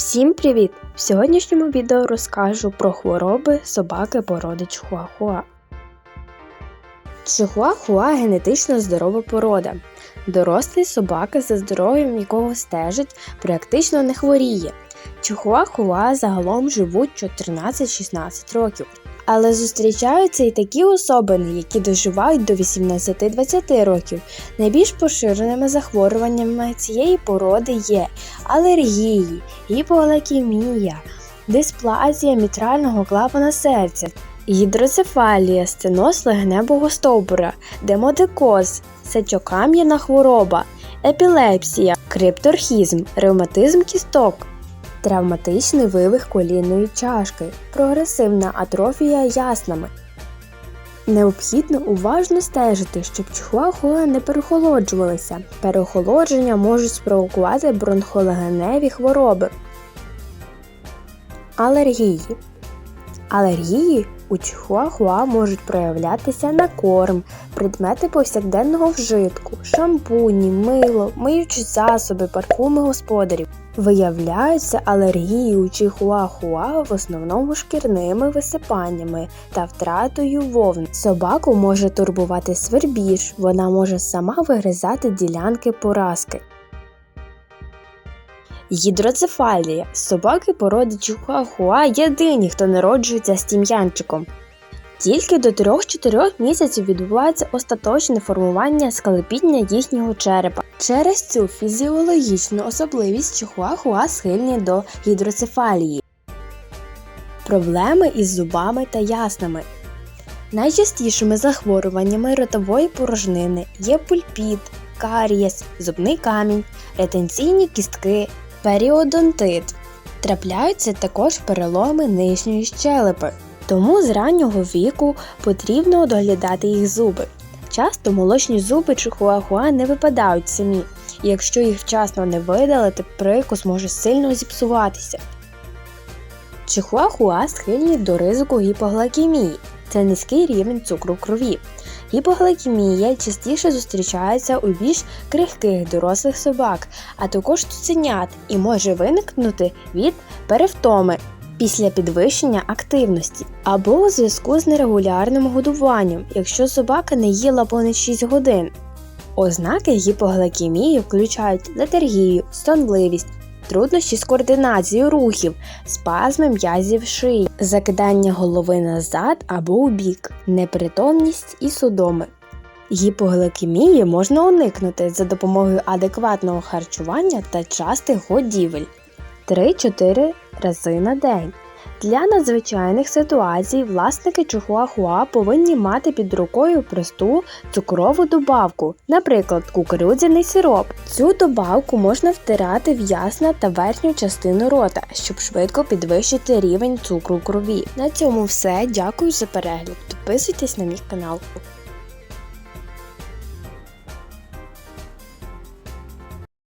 Всім привіт! В сьогоднішньому відео розкажу про хвороби собаки породи Чихуахуа. Чихуахуа генетично здорова порода. Дорослий собака за здоров'ям якого стежить, практично не хворіє. Чихуахуа загалом живуть 14-16 років. Але зустрічаються і такі особини, які доживають до 18-20 років. Найбільш поширеними захворюваннями цієї породи є алергії, гіпогликемія, дисплазія мітрального клапана серця, гідроцефалія, стеноз легневого стовбура, демодикоз, сечокам'яна хвороба, епілепсія, крипторхізм, ревматизм кісток. Травматичний вивих колінної чашки, прогресивна атрофія яснами. Необхідно уважно стежити, щоб чихуахуа не перехолоджувалися. Переохолодження можуть спровокувати бронхолегеневі хвороби. Алергії. Алергії у чихуахуа можуть проявлятися на корм, предмети повсякденного вжитку, шампуні, мило, миючі засоби, парфуми господарів. Виявляються алергії у чихуахуа в основному шкірними висипаннями та втратою вовн. Собаку може турбувати свербіж, вона може сама вигризати ділянки поразки. Гідроцефалія. Собаки породи чихуахуа єдині, хто народжується з тім'янчиком. Тільки до 3-4 місяців відбувається остаточне формування скалепіння їхнього черепа. Через цю фізіологічну особливість чихуахуа схильні до гідроцефалії. Проблеми із зубами та яснами. Найчастішими захворюваннями ротової порожнини є пульпіт, карієс, зубний камінь, ретенційні кістки, періодонтит. Трапляються також переломи нижньої щелепи. Тому з раннього віку потрібно доглядати їх зуби. Часто молочні зуби чихуахуа не випадають самі, і якщо їх вчасно не видалити, прикус може сильно зіпсуватися. Чихуахуа схильні до ризику гіпогликемії. Це низький рівень цукру в крові. Гіпогликемія частіше зустрічається у більш крихких дорослих собак, а також цуценят і може виникнути від перевтоми після підвищення активності або у зв'язку з нерегулярним годуванням, якщо собака не їла понад 6 годин. Ознаки гіпогликемії включають летаргію, сонливість, труднощі з координацією рухів, спазми м'язів шиї, закидання голови назад або у бік, непритомність і судоми. Гіпогликемії можна уникнути за допомогою адекватного харчування та частих годівель 3-4 рази на день. Для надзвичайних ситуацій власники чухуахуа повинні мати під рукою просту цукрову добавку, наприклад, кукурудзяний сироп. Цю добавку можна втирати в ясна та верхню частину рота, щоб швидко підвищити рівень цукру крові. На цьому все. Дякую за перегляд. Підписуйтесь на мій канал.